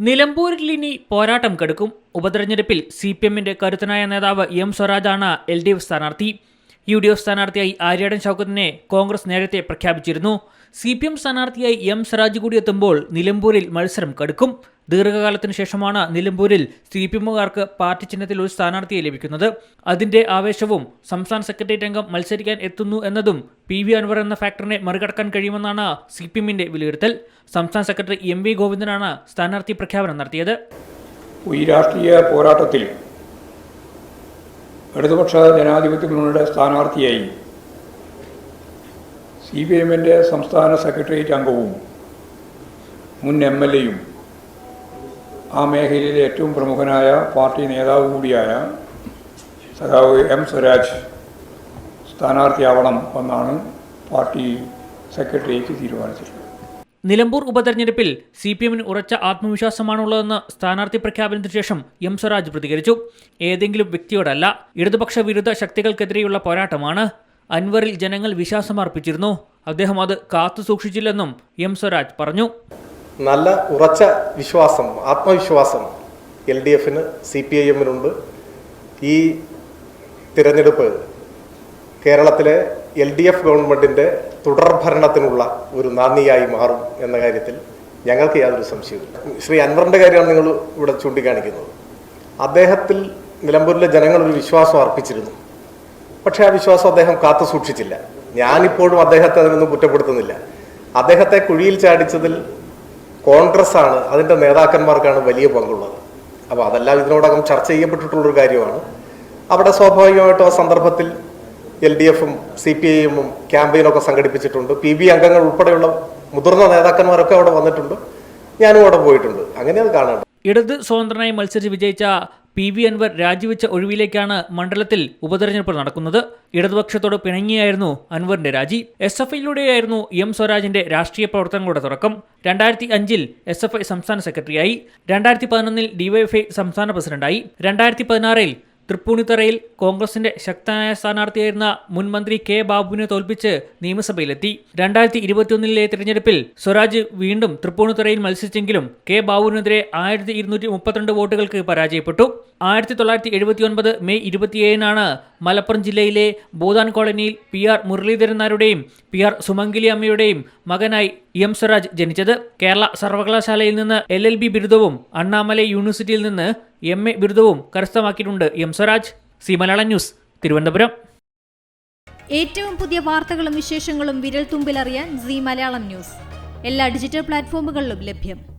നിലമ്പൂരിൽ ഇനി പോരാട്ടം കെടുക്കും. ഉപതെരഞ്ഞെടുപ്പിൽ സി പി എമ്മിന്റെ കരുത്തനായ നേതാവ് എം സ്വരാജാണ് എൽ ഡി എഫ് സ്ഥാനാർത്ഥി. യു ഡി എഫ് സ്ഥാനാർത്ഥിയായി ആര്യാടൻ ഷൗക്കത്തിനെ കോൺഗ്രസ് നേരത്തെ പ്രഖ്യാപിച്ചിരുന്നു. സി പി എം സ്ഥാനാർത്ഥിയായി എം സ്വരാജ് കൂടി എത്തുമ്പോൾ നിലമ്പൂരിൽ മത്സരം കടുക്കും. ദീർഘകാലത്തിനു ശേഷമാണ് നിലമ്പൂരിൽ സി പി എമ്മുകാർക്ക് പാർട്ടി ചിഹ്നത്തിൽ ഒരു സ്ഥാനാർത്ഥിയെ ലഭിക്കുന്നത്. അതിന്റെ ആവേശവും സംസ്ഥാന സെക്രട്ടേറിയറ്റ് അംഗം മത്സരിക്കാൻ എത്തുന്നു എന്നതും പി വി അൻവർ എന്ന ഫാക്ടറിനെ മറികടക്കാൻ കഴിയുമെന്നാണ് സി പി എമ്മിന്റെ വിലയിരുത്തൽ. സംസ്ഥാന സെക്രട്ടറി എം വി ഗോവിന്ദനാണ് സ്ഥാനാർത്ഥി പ്രഖ്യാപനം നടത്തിയത്. രാഷ്ട്രീയ പോരാട്ടത്തിൽ ഇടതുപക്ഷ ജനാധിപത്യ മുന്നണിയുടെ സ്ഥാനാർത്ഥിയായി സി പി എമ്മിന്റെ സംസ്ഥാന സെക്രട്ടേറിയറ്റ് അംഗവും മുൻ എം എൽ എയും ആ മേഖലയിലെ ഏറ്റവും പ്രമുഖനായ പാർട്ടി നേതാവ് കൂടിയായ സഖാവ് എം സ്വരാജ് സ്ഥാനാർത്ഥിയാവണം എന്നാണ് പാർട്ടി സെക്രട്ടേറിയറ്റ് തീരുമാനിച്ചിട്ടുള്ളത്. നിലമ്പൂർ ഉപതെരഞ്ഞെടുപ്പിൽ സി പി എമ്മിന് ഉറച്ച ആത്മവിശ്വാസമാണുള്ളതെന്ന് സ്ഥാനാർത്ഥി പ്രഖ്യാപനത്തിന് ശേഷം എം സ്വരാജ് പ്രതികരിച്ചു. ഏതെങ്കിലും വ്യക്തിയോടല്ല ഇടതുപക്ഷ വിരുദ്ധ ശക്തികൾക്കെതിരെയുള്ള പോരാട്ടമാണ് അൻവറിൽ ജനങ്ങൾ വിശ്വാസമർപ്പിച്ചിരുന്നു. അദ്ദേഹം അത് കാത്തു സൂക്ഷിച്ചില്ലെന്നും എം സ്വരാജ് പറഞ്ഞു. നല്ല ഉറച്ച വിശ്വാസം ആത്മവിശ്വാസം എൽ ഡി എഫിന് സി പി ഐ എമ്മിനുണ്ട്. ഈ തിരഞ്ഞെടുപ്പ് കേരളത്തിലെ എൽ ഡി എഫ് ഗവൺമെന്റിന്റെ തുടർഭരണത്തിനുള്ള ഒരു നാന്ദിയായി മാറും എന്ന കാര്യത്തിൽ ഞങ്ങൾക്ക് യാതൊരു സംശയവുമില്ല. ശ്രീ അൻവറിന്റെ കാര്യമാണ് നിങ്ങൾ ഇവിടെ ചൂണ്ടിക്കാണിക്കുന്നത്. അദ്ദേഹത്തിൽ നിലമ്പൂരിലെ ജനങ്ങൾ ഒരു വിശ്വാസം അർപ്പിച്ചിരുന്നു. പക്ഷേ ആ വിശ്വാസം അദ്ദേഹം കാത്തു സൂക്ഷിച്ചില്ല. ഞാനിപ്പോഴും അദ്ദേഹത്തെ അതിനൊന്നും കുറ്റപ്പെടുത്തുന്നില്ല. അദ്ദേഹത്തെ കുഴിയിൽ ചാടിച്ചതിൽ കോൺഗ്രസ് ആണ് അതിന്റെ നേതാക്കന്മാർക്കാണ് വലിയ പങ്കുള്ളത്. അപ്പോൾ അതെല്ലാം ഇതിനോടകം ചർച്ച ചെയ്യപ്പെട്ടിട്ടുള്ളൊരു കാര്യമാണ്. അവിടെ സ്വാഭാവികമായിട്ടും ആ സന്ദർഭത്തിൽ എൽ ഡി എഫും സി പി ഐയും ക്യാമ്പയിനൊക്കെ സംഘടിപ്പിച്ചിട്ടുണ്ട്. പി ബി അംഗങ്ങൾ ഉൾപ്പെടെയുള്ള മുതിർന്ന നേതാക്കന്മാരൊക്കെ അവിടെ വന്നിട്ടുണ്ട്. ഞാനും അവിടെ പോയിട്ടുണ്ട്. അങ്ങനെ അത് കാണേണ്ടത് ഇടത് സ്വതന്ത്രനായി മത്സരിച്ച് വിജയിച്ച പി വി അൻവർ രാജിവെച്ച ഒഴിവിലേക്കാണ് മണ്ഡലത്തിൽ ഉപതെരഞ്ഞെടുപ്പ് നടക്കുന്നത്. ഇടതുപക്ഷത്തോട് പിണങ്ങിയായിരുന്നു അൻവറിന്റെ രാജി. എസ് എഫ് ഐയിലൂടെയായിരുന്നു എം സ്വരാജിന്റെ രാഷ്ട്രീയ പ്രവർത്തനങ്ങളുടെ തുടക്കം. രണ്ടായിരത്തി അഞ്ചിൽ എസ് എഫ് ഐ സംസ്ഥാന സെക്രട്ടറിയായി. രണ്ടായിരത്തി പതിനൊന്നിൽ ഡിവൈഎഫ്ഐ സംസ്ഥാന പ്രസിഡന്റായി. രണ്ടായിരത്തി പതിനാറിൽ തൃപ്പൂണിത്തറയിൽ കോൺഗ്രസിന്റെ ശക്തനായ സ്ഥാനാർത്ഥിയായിരുന്ന മുൻ മന്ത്രി കെ ബാബുവിനെ തോൽപ്പിച്ച് നിയമസഭയിലെത്തി. രണ്ടായിരത്തി ഇരുപത്തിയൊന്നിലെ തിരഞ്ഞെടുപ്പിൽ സ്വരാജ് വീണ്ടും തൃപ്പൂണിത്തറയിൽ മത്സരിച്ചെങ്കിലും കെ ബാബുവിനെതിരെ ആയിരത്തി ഇരുന്നൂറ്റി മുപ്പത്തിരണ്ട് വോട്ടുകൾക്ക് പരാജയപ്പെട്ടു. ആയിരത്തി തൊള്ളായിരത്തി എഴുപത്തി ഒൻപത് മെയ് ഇരുപത്തിയേഴിനാണ് മലപ്പുറം ജില്ലയിലെ ബോധാൻ കോളനിയിൽ പി ആർ മുരളീധരൻ നായരുടെയും പി ആർ സുമംഗിലി അമ്മയുടെയും മകനായി എം സ്വരാജ് ജനിച്ചത് കേരള സർവകലാശാലയിൽ നിന്ന് എൽ എൽ ബി ബിരുദവും അണ്ണാമലൈ യൂണിവേഴ്സിറ്റിയിൽ നിന്ന് എം എ ബിരുദവും കരസ്ഥമാക്കിയിട്ടുണ്ട് M Swaraj. Zee Malayalam news Thiruvananthapuram. ഏറ്റവും പുതിയ വാർത്തകളും വിശേഷങ്ങളും വിരൽ തുമ്പിലറിയാൻ സി മലയാളം ന്യൂസ്. എല്ലാ ഡിജിറ്റൽ പ്ലാറ്റ്ഫോമുകളിലും ലഭ്യം.